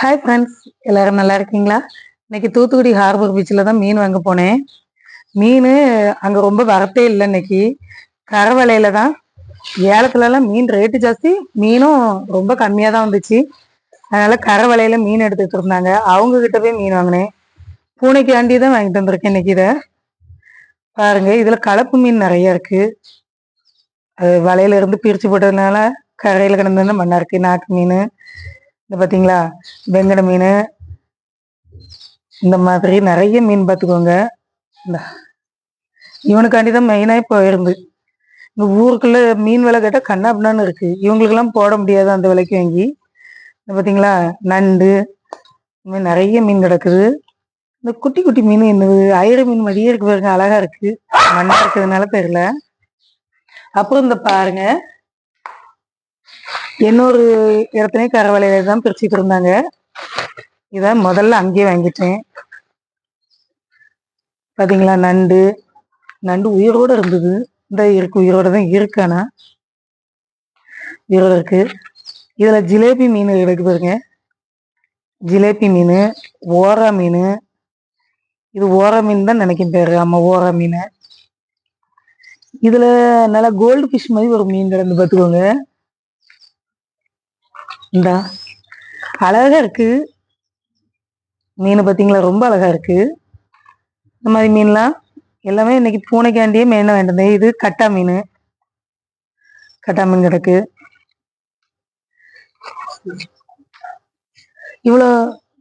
Hi friends எல்லாரும் நல்லா இருக்கீங்களா? இன்னைக்கு தூத்துக்குடி ஹார்பர் பீச்சில் தான் மீன் வாங்க போனேன். மீன் அங்கே ரொம்ப வரத்தே இல்லை இன்னைக்கு. கரவலையில தான் ஏலத்துலலாம் மீன் ரேட்டு ஜாஸ்தி. மீனும் ரொம்ப கம்மியாக தான் வந்துச்சு. அதனால கரவலையில மீன் எடுத்துகிட்டு இருந்தாங்க அவங்க கிட்ட போய் மீன் வாங்கினேன். பூனைக்கு ஆண்டி தான் வாங்கிட்டு வந்திருக்கேன் இன்னைக்கு இதை. பாருங்க இதில் கலப்பு மீன் நிறைய இருக்கு. அது வலையில இருந்து பிரித்து போட்டதுனால கரையில் கிடந்ததுன்னு மண்ணா இருக்கு நாக்கு மீன். இந்த பார்த்தீங்களா வெங்கட மீன். இந்த மாதிரி நிறைய மீன் பார்த்துக்கோங்க இந்த இவனுக்காண்டி தான் மெயினாக இப்போ இருந்து. இந்த ஊருக்குள்ள மீன் விலை கேட்டால் கண்ணாபின்னான்னு இருக்குது இவங்களுக்கெல்லாம் போட முடியாது அந்த விலைக்கு வாங்கி. இந்த பார்த்தீங்களா நண்டு இந்த மாதிரி நிறைய மீன் கிடக்குது. இந்த குட்டி குட்டி மீன் என்னது? ஐர மீன் மாதிரியே இருக்கு பாருங்க. அழகா இருக்கு. மண்ணா இருக்கிறதுனால தெரியல. அப்புறம் இந்த பாருங்க. இன்னொரு இடத்துலயும் கரவலையில தான் பிரிச்சுட்டு இருந்தாங்க. இதை முதல்ல அங்கேயே வாங்கிட்டேன். பாத்தீங்களா நண்டு. நண்டு உயிரோட இருந்தது. இந்த இருக்கு உயிரோட தான் இருக்கானா உயிரோட இருக்கு. இதுல ஜிலேபி மீன் கிடைக்கு பாருங்க. ஜிலேபி மீன் ஓரா மீன். இது ஓரா மீன் தான் நினைக்கும் பேரு. ஆமா ஓரா மீன். இதுல நல்லா கோல்டு ஃபிஷ் மாதிரி ஒரு மீன் கிடந்து பார்த்துக்கோங்க இந்தா. அழகா இருக்கு. மீன் பார்த்தீங்களா ரொம்ப அழகா இருக்கு. இந்த மாதிரி மீன்லாம் எல்லாமே இன்னைக்கு பூனைக்காண்டியே மெயினாக வேண்டது இது கட்டா மீன். கட்டா மீன் கிடக்கு. இவ்வளோ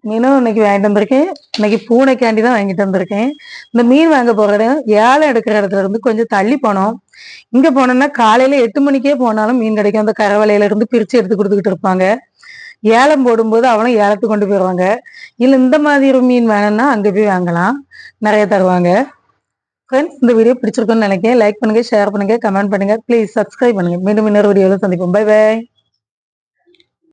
மீனும் இன்னைக்கு வாங்கிட்டு வந்திருக்கேன். இன்னைக்கு பூனைக்காண்டி தான் வாங்கிட்டு வந்திருக்கேன். இந்த மீன் வாங்க போறது ஏலம் எடுக்கிற இடத்துல இருந்து கொஞ்சம் தள்ளி போனோம். இங்க போனோம்னா காலையில எட்டு மணிக்கே போனாலும் மீன் கிடைக்கும். அந்த கரவலையில இருந்து பிரிச்சு எடுத்து கொடுத்துக்கிட்டு இருப்பாங்க. ஏலம் போடும்போது அவனும் ஏலத்துக்கு கொண்டு போயிடுவாங்க. இல்ல இந்த மாதிரி ஒரு மீன் வேணும்னா அங்க போய் வாங்கலாம். நிறைய தருவாங்க. ஃப்ரெண்ட்ஸ் இந்த வீடியோ பிடிச்சிருக்குன்னு நினைக்கிறேன். லைக் பண்ணுங்க ஷேர் பண்ணுங்க கமெண்ட் பண்ணுங்க. ப்ளீஸ் சப்ஸ்கிரைப் பண்ணுங்க. மீண்டும் இன்னொரு வீடியோவில் சந்திப்போம். By by